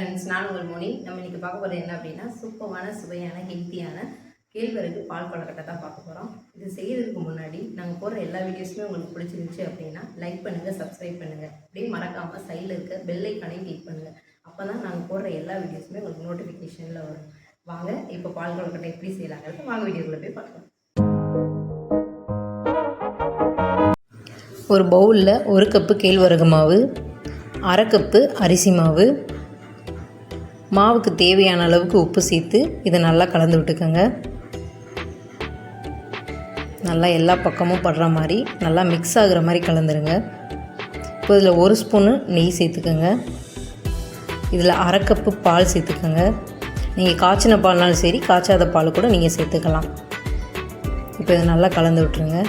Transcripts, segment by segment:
Friends நான் உங்கள் மோனி. நம்ம இன்றைக்கி பார்க்க போகிறது என்ன அப்படின்னா சூப்பரான சுவையான ஹெல்த்தியான கேழ்வரகு பால் கொழக்கட்டை தான் பார்க்க போகிறோம் இது செய்கிறதுக்கு முன்னாடி நாங்கள் போடுற எல்லா வீடியோஸுமே உங்களுக்கு பிடிச்சிருந்துச்சு அப்படின்னா லைக் பண்ணுங்கள் சப்ஸ்கிரைப் பண்ணுங்கள் அப்படியே மறக்காமல் சைடில் இருக்க பெல் ஐக்கானையும் கிளிக் பண்ணுங்கள் அப்போ தான் நாங்கள் போடுற எல்லா வீடியோஸுமே உங்களுக்கு நோட்டிஃபிகேஷனில் வரும். வாங்க இப்போ பால் கொழுக்கட்டை எப்படி செய்யலாங்கிறது வாங்க வீடியோக்குள்ளே போய் பார்க்கலாம். ஒரு பவுலில் ஒரு கப்பு கேழ்வரகு மாவு அரை கப்பு அரிசி மாவு மாவுக்கு தேவையான அளவுக்கு உப்பு சேர்த்து இதை நல்லா கலந்து விட்டுக்கோங்க. நல்லா எல்லா பக்கமும் படுற மாதிரி நல்லா மிக்ஸ் ஆகுற மாதிரி கலந்துருங்க. இப்போ இதில் ஒரு ஸ்பூனு நெய் சேர்த்துக்கோங்க. இதில் அரை கப்பு பால் சேர்த்துக்கோங்க. நீங்கள் காய்ச்சின பால்னாலும் சரி காய்ச்சாத பால் கூட நீங்கள் சேர்த்துக்கலாம். இப்போ இதை நல்லா கலந்து விட்டுருங்க.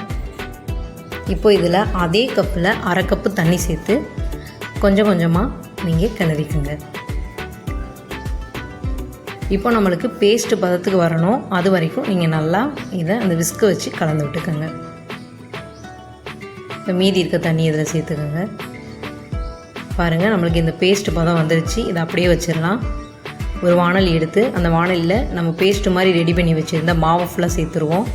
இப்போ இதில் அதே கப்பில் அரை கப்பு தண்ணி சேர்த்து கொஞ்சம் கொஞ்சமாக நீங்கள் கிளறிக்குங்க இப்போ நம்மளுக்கு பேஸ்ட் பதத்துக்கு வரணும். அது வரைக்கும் நீங்கள் நல்லா இதை அந்த விஸ்கை வச்சு கலந்து விட்டுக்கோங்க. இப்போ மீதி இருக்க தண்ணி இதில் சேர்த்துக்கோங்க. பாருங்கள் நம்மளுக்கு இந்த பேஸ்ட் பதம் வந்துருச்சு. இதை அப்படியே வச்சிடலாம். ஒரு வானல் எடுத்து அந்த வானலில் நம்ம பேஸ்ட்டு மாதிரி ரெடி பண்ணி வச்சுருந்த மாவை ஃபுல்லாக சேர்த்துருவோம்.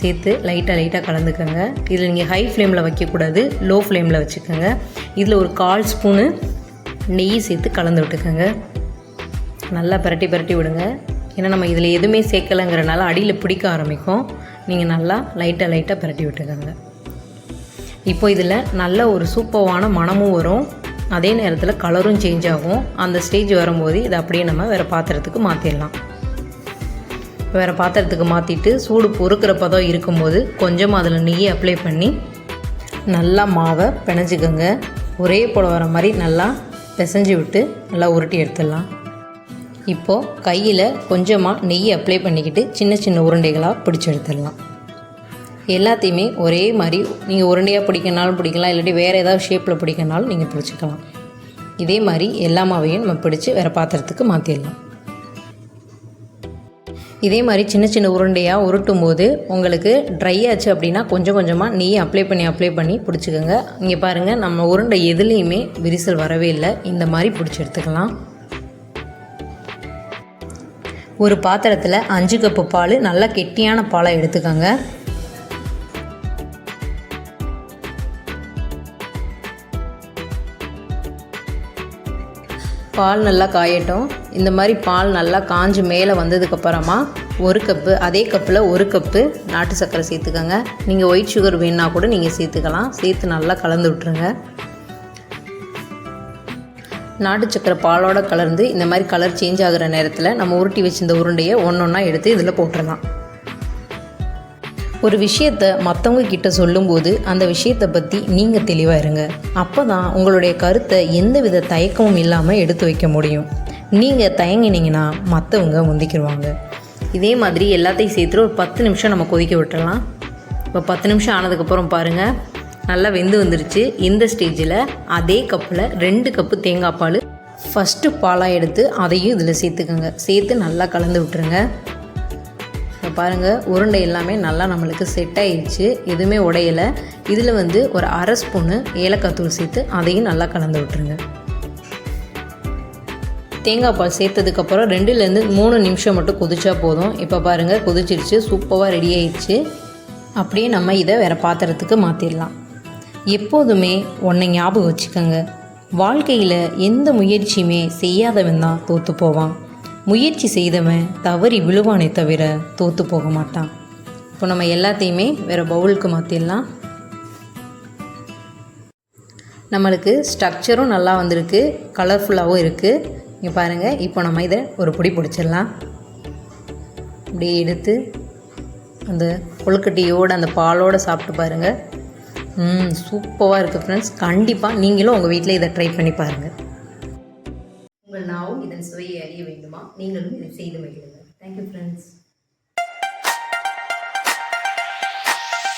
சேர்த்து லைட்டாக லைட்டாக கலந்துக்கோங்க. இதில் நீங்கள் ஹை ஃப்ளேமில் வைக்கக்கூடாது லோ ஃப்ளேமில் வச்சுக்கோங்க. இதில் ஒரு கால் ஸ்பூனு நெய் சேர்த்து கலந்து விட்டுக்கோங்க. நல்லா பரட்டி பரட்டி விடுங்க. ஏன்னா நம்ம இதில் எதுவுமே சேர்க்கலைங்கிறனால அடியில் பிடிக்க ஆரம்பிக்கும். நீங்கள் நல்லா லைட்டாக லைட்டாக பரட்டி விட்டுக்கோங்க. இப்போ இதில் நல்ல ஒரு சூப்பர்வான மணமும் வரும். அதே நேரத்தில் கலரும் சேஞ்ச் ஆகும். அந்த ஸ்டேஜ் வரும்போது இதை அப்படியே நம்ம வேறு பாத்திரத்துக்கு மாற்றிடலாம் வேறு பாத்திரத்துக்கு மாற்றிட்டு சூடு பொறுக்கிற பதம் இருக்கும்போது கொஞ்சமாக அதில் நெய் அப்ளை பண்ணி நல்லா மாவை பிணைஞ்சிக்கோங்க. ஒரே போல் வர மாதிரி நல்லா பிசைஞ்சு விட்டு நல்லா உருட்டி எடுத்துடலாம். இப்போது கையில் கொஞ்சமாக நெய் அப்ளை பண்ணிக்கிட்டு சின்ன சின்ன உருண்டைகளாக பிடிச்சி எடுத்துடலாம் எல்லாத்தையுமே ஒரே மாதிரி நீங்கள் உருண்டையாக பிடிக்கனாலும் பிடிக்கலாம் இல்லாட்டி வேறு ஏதாவது ஷேப்பில் பிடிக்கனாலும் நீங்கள் பிடிச்சிக்கலாம். இதே மாதிரி எல்லா மாவையும் நம்ம பிடிச்சி வேறு பாத்திரத்துக்கு மாற்றிடலாம் இதே மாதிரி சின்ன சின்ன உருண்டையாக உருட்டும் போது உங்களுக்கு ட்ரை ஆச்சு அப்படின்னா கொஞ்சம் கொஞ்சமாக நெய் அப்ளை பண்ணி அப்ளை பண்ணி பிடிச்சிக்கோங்க. இங்கே பாருங்கள் நம்ம உருண்டை எதுலேயுமே விரிசல் வரவே இல்லை. இந்த மாதிரி பிடிச்சி எடுத்துக்கலாம். ஒரு பாத்திரத்தில் அஞ்சு கப்பு பால் நல்லா கெட்டியான பாலை எடுத்துக்கோங்க. பால் நல்லா காயட்டும். இந்த மாதிரி பால் நல்லா காஞ்சு மேலே வந்ததுக்கப்புறமா ஒரு கப்பு அதே கப்பில் ஒரு கப்பு நாட்டு சர்க்கரை சேர்த்துக்கோங்க. நீங்கள் ஒயிட் சுகர் வேணுன்னா கூட நீங்கள் சேர்த்துக்கலாம். சேர்த்து நல்லா கலந்து விட்ருங்க நாட்டு சக்கரை பாலோட கலர்ந்து இந்த மாதிரி கலர் சேஞ்ச் ஆகிற நேரத்தில் நம்ம உருட்டி வச்சிருந்த உருண்டையை ஒன்று ஒன்றா எடுத்து இதில் போட்டுடலாம் ஒரு விஷயத்தை மற்றவங்க கிட்ட சொல்லும்போது அந்த விஷயத்தை பற்றி நீங்கள் தெளிவாக இருங்க. அப்போ தான் உங்களுடைய கருத்தை எந்த வித தயக்கமும் இல்லாமல் எடுத்து வைக்க முடியும். நீங்கள் தயங்கினீங்கன்னா மற்றவங்க முந்திக்கிடுவாங்க இதே மாதிரி எல்லாத்தையும் சேர்த்துட்டு ஒரு பத்து நிமிஷம் நம்ம கொதிக்க விட்டுடலாம் இப்போ பத்து நிமிஷம் ஆனதுக்கப்புறம் பாருங்கள் நல்லா வெந்து வந்துருச்சு. இந்த ஸ்டேஜில் அதே கப்பில் ரெண்டு கப்பு தேங்காய் பால். ஃபஸ்ட்டு பாலாக எடுத்து அதையும் இதில் சேர்த்துக்கோங்க. சேர்த்து நல்லா கலந்து விட்டுருங்க. இப்போ பாருங்கள் உருண்டை எல்லாமே நல்லா நம்மளுக்கு செட் ஆயிடுச்சு எதுவுமே உடையலை. இதில் வந்து ஒரு அரை ஸ்பூனு ஏலக்காய் தூள் சேர்த்து அதையும் நல்லா கலந்து விட்டுருங்க. தேங்காய் பால் சேர்த்ததுக்கப்புறம் ரெண்டுலேருந்து மூணு நிமிஷம் மட்டும் கொதிச்சா போதும். இப்போ பாருங்கள் கொதிச்சிருச்சு. சூப்பராக ரெடி ஆயிடுச்சு அப்படியே நம்ம இதை வேறு பாத்திரத்துக்கு மாற்றிடலாம் எப்போதுமே ஒன்றை ஞாபகம் வச்சுக்கோங்க. வாழ்க்கையில் எந்த முயற்சியுமே செய்யாதவன் தான் தோற்று போவான். முயற்சி செய்தவன் தவறி விழுவானே தவிர தோற்று போக மாட்டான். இப்போ நம்ம எல்லாத்தையுமே வேறு பவுலுக்கு மாற்றிடலாம் நம்மளுக்கு ஸ்ட்ரக்சரும் நல்லா வந்திருக்கு கலர்ஃபுல்லாகவும் இருக்குது இங்கே பாருங்கள் இப்போ நம்ம இதை ஒரு பொடி பிடிச்சிடலாம். அப்படியே எடுத்து அந்த கொழுக்கட்டியோடு அந்த பாலோடு சாப்பிட்டு பாருங்கள் சூப்பராக இருக்குது ஃப்ரெண்ட்ஸ் கண்டிப்பாக நீங்களும் உங்கள் வீட்டில் இதை ட்ரை பண்ணி பாருங்கள் உங்கள் நாவும் இதன் சுவையை அறிய வேண்டுமா? நீங்களும் இதை செய்து மகிழுங்கள். Thank you friends